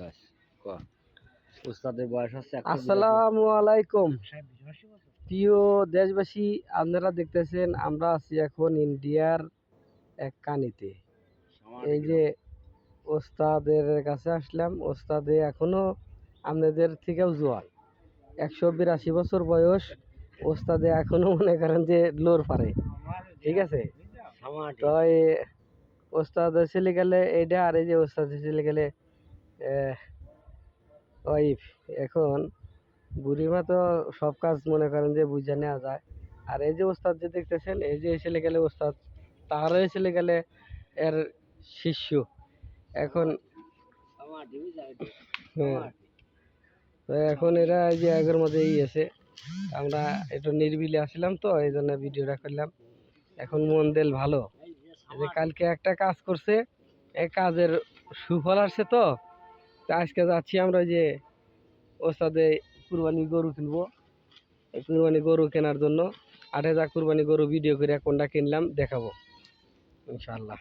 দশ ক উস্তাদের বয়স হচ্ছে আসসালামু আলাইকুম। প্রিয় দেশবাসী আপনারা দেখতেছেন আমরা আছি এখন ইন্ডিয়ার এক কানিতে। এই যে ওস্তাদের কাছে আসলাম ওস্তাদে এখনও আপনাদের থেকেও জোয়ান একশো বিরাশি বছর বয়স ওস্তাদে এখনও মনে করেন যে লোর পারে। ঠিক আছে? তো ওস্তাদ ছেলে গেলে এইটা আর এই যে ওস্তাদ ছেলে গেলে ওয়াইফ এখন বুড়িমা তো সব কাজ মনে করেন যে বুঝে নেওয়া যায়। আর এই যে ওস্তাদ যে দেখতেছেন, এই যে ছেলে গেলে ওস্তাদ, তারও ছেলে গেলে এর শিষ্য। এখন। তো এখন এরা এই যে আগের মধ্যে ই আছে আমরা একটু নিরিবিলি আসলাম তো, এই জন্য ভিডিওটা করলাম। এখন মন দেল ভালো। যে কালকে একটা কাজ করছে, এই কাজের সুফল আসছে তো। তা আজকে যাচ্ছি আমরা যে ওস্তাদে কুরবানি গরু কিনবো। কুরবানি গরু কেনার জন্য। আট হাজার কুরবানি গরু ভিডিও করে কোনটা কিনলাম, দেখাবো। ইনশাল্লাহ